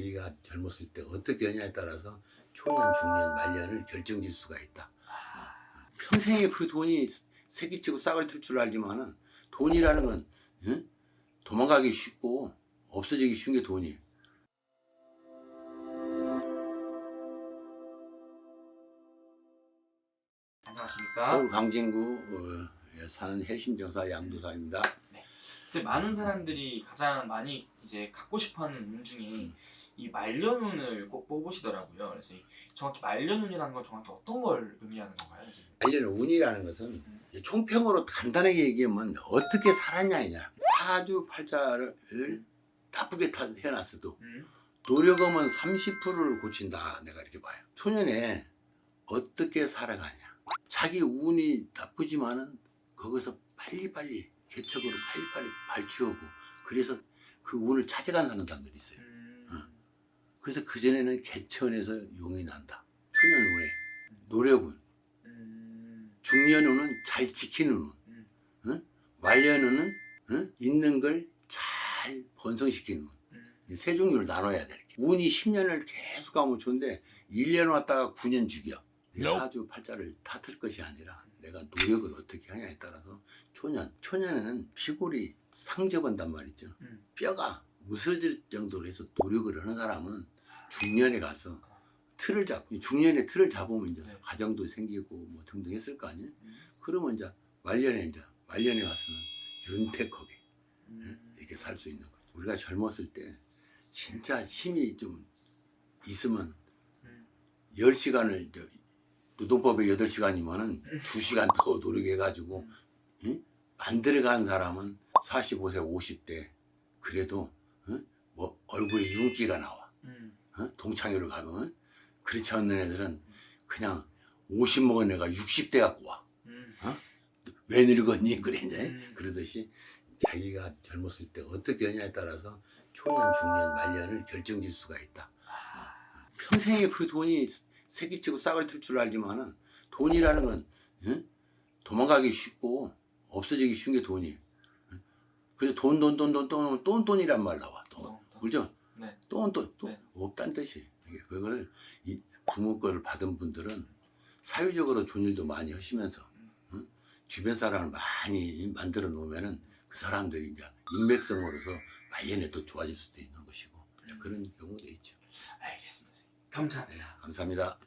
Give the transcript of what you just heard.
자기가 젊었을 때 어떻게 하냐에 따라서 초년, 중년, 말년을 결정질 수가 있다. 평생에 그 돈이 세기치고 싹을 틀 줄 알지만은 돈이라는 건 응? 도망가기 쉽고 없어지기 쉬운 게 돈이에요. 안녕하십니까? 서울 강진구 어, 사는 해심정사 양도사입니다. 이제 많은 사람들이 가장 많이 이제 갖고 싶어하는 운 중에 음. 이 말년운을 꼭 뽑으시더라고요. 그래서 이 정확히 말년운이라는 건 정확히 어떤 걸 의미하는 건가요? 지금? 말년 운이라는 것은 이제 총평으로 간단하게 얘기하면 어떻게 살았냐냐 사주 팔자를 나쁘게 타- 해놨어도 음? 노력하면 30%를 고친다 내가 이렇게 봐요 초년에 어떻게 살아가냐 자기 운이 나쁘지만은 거기서 빨리빨리 개척으로 빨리빨리 발치우고 그래서 그 운을 찾아가는 사람들이 있어요 음. 그래서 그 전에는 개천에서 용이 난다 초년 운에 노력운 음. 중년운은 잘 지키는 운 음. 응? 말년운은 응? 있는 걸 잘 번성시키는 운 음. 이세 종류를 나눠야 돼. 이렇게. 운이 10년을 계속 가면 좋은데 1년 왔다가 9년 죽여. 내 사주 팔자를 다틀 것이 아니라 내가 노력을 어떻게 하냐에 따라서 초년. 초년에는 피골이 상접한단 말이죠. 음. 뼈가 무서질 정도로 해서 노력을 하는 사람은 중년에 가서 틀을 잡고 중년에 틀을 잡으면 이제 네. 가정도 생기고 뭐 등등 했을 거 아니에요. 음. 그러면 이제 말년에 이제 말년에 가서는 윤택하게 음. 이렇게 살 수 있는 거죠. 우리가 젊었을 때 진짜 힘이 좀 있으면 음. 10시간을 노동법에 8시간이면은 2시간 더 노력해가지고 응? 만들어간 사람은 45세 50대 그래도 응? 뭐 얼굴에 윤기가 나와 음. 어? 동창회를 가면 그렇지 않는 애들은 그냥 50 먹은 애가 60대 갖고 와. 음. 왜 늙었니? 이제 음. 그러듯이 자기가 젊었을 때 어떻게 하냐에 따라서 초년, 중년, 말년을 결정 질 수가 있다. 평생에 그 돈이 세기치고 싹을 틀 줄 알지만은 돈이라는 건 응? 도망가기 쉽고 없어지기 쉬운 게 돈이에요. 응? 그래서 돈, 돈, 돈, 돈, 돈, 돈, 돈이란 말 나와. 돈. 그죠? 네. 돈, 돈, 돈. 네. 없다는 뜻이. 그거를 이 부모 거를 받은 분들은 사회적으로 좋은 일도 많이 하시면서 응? 주변 사람을 많이 만들어 놓으면은 그 사람들이 이제 인맥성으로서 말년에 또 좋아질 수도 있는 것이고 그런 경우도 있죠. 알겠습니다. 감사합니다. 감사합니다.